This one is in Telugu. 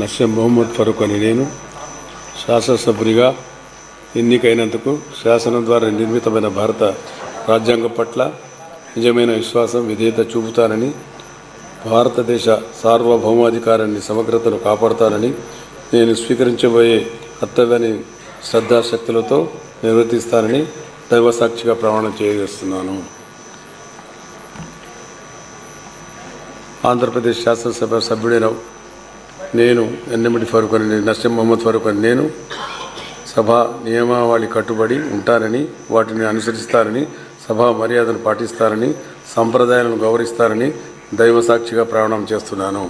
నస్యం మొహమ్మద్ ఫరూక్ అని నేను శాసనసభ్యుడిగా ఎన్నికైనందుకు శాసనం ద్వారా నిర్మితమైన భారత రాజ్యాంగం పట్ల నిజమైన విశ్వాసం విధేయత చూపుతానని భారతదేశ సార్వభౌమాధికారాన్ని సమగ్రతను కాపాడుతానని నేను స్వీకరించబోయే కర్తవ్యాన్ని శ్రద్ధాశక్తులతో నిర్వర్తిస్తానని దైవసాక్షిగా ప్రమాణం చేయజేస్తున్నాను. ఆంధ్రప్రదేశ్ శాసనసభ సభ్యుడైన నేను ఎన్నమిటి ఫరూక్ అని నస్యం మహమ్మద్ ఫరూక్ అని నేను సభ నియమావళి కట్టుబడి ఉంటానని వాటిని అనుసరిస్తానని సభా మర్యాదను పాటిస్తానని సంప్రదాయాలను గౌరవిస్తానని దైవ సాక్షిగా చేస్తున్నాను.